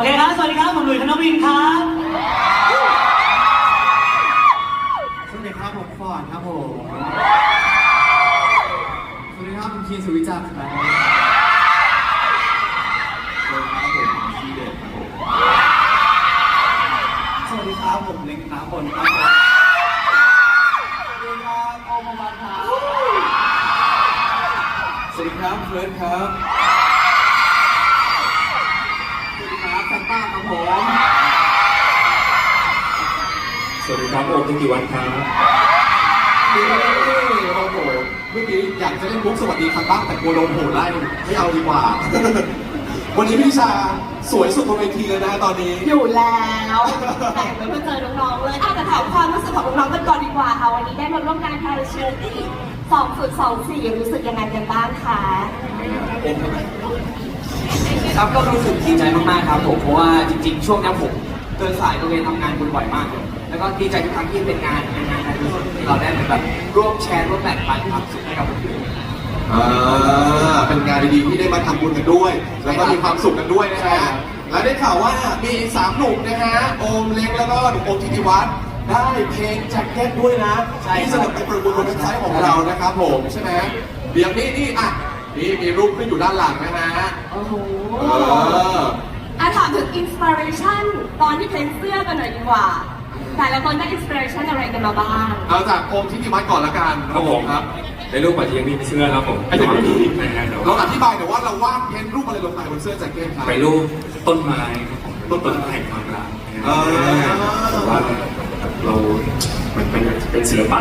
อเคครับ สวัสดีครับ ผมหลุยส์ธนวินครับ สวัสดีครับผมฟอร์ดครับผม สวัสดีครับผมคีนสุวิจักรครับสวัสดีครับผมชีเดชครับผมสวัสดีครับผมเล็งน้ำบนครับผมสวัสดีครับโอมบันครับสวัสดีครับเฟิร์สครับ ครับโอมทิติวัฒน์ครับนี่โอ้โหเมื่อกี้อยากจะเล่นมุกสวัสดีครับบ้างแต่กลัวโดนโหไล่ไม่เอาดีกว่า วันนี้พี่ชาสวยสุดบนเวทีเลยนะตอนนี้ อยู่แล้วแต่งไว้มาเจอน้องๆเลยอาจจะถามความรู้สึกของน้องๆกันก่อนดีกว่าค่ะวันนี้ได้มาร่วมงาน Parachute 2024รู้สึกยังไงกันบ้างคะครับก็รู้สึกดีใจมากๆครับผมเพราะว่าจริงๆ ช่วงนี้ผม เดินสายตระเวนทำงานบุญบ่อยมากเลยแล้วก็ดีใจทุกครั้งที่เป็นงานเป็นงานการกุศลที่เราได้เหมือนแบบร่วมแชร์ร่วมแบ่งปันความสุขให้กับคนอื่น อ่าเป็นงานดีๆที่ได้มาทำบุญกันด้วย แล้วก็มีความสุขกันด้วยนะฮะ และได้ข่าวว่ามีสามหนุ่มนะฮะ โอมเล็กแล้วก็หนุ่มโอมทิติวัฒน์ได้เพลงแจ็คเก็ตด้วยนะที่จะนำไปประมูลบนเว็บไซต์ของเรานะครับผมใช่ไหมเดี๋ยวนี้นี่อะนี่มีรูปขึ้นอยู่ด้านหลังนะฮะ โอ้โห เออ อะถามถึงอินสปิเรชันตอนที่เพลงเสื้อกันหน่อยดีกว่า แต่ละคนได้อินสปิเรชันอะไรกันมาบ้าง เอาจากโอมทิติวัฒน์ก่อนละกันครับผมครับ ในรูปปัจจัยมีเสื้อครับผมไอ้เด็กไม่มีในงานเดี๋ยวเราอธิบายหน่อยว่าเราวาดเพ้นรูปอะไรลงไปบนเสื้อแจ็คเก็ตครับ ไปรูปต้นไม้ครับผมต้นต้นไม้แห่งความรักอ่าแต่ว่าเรา มันเป็นเป็นศิลปะ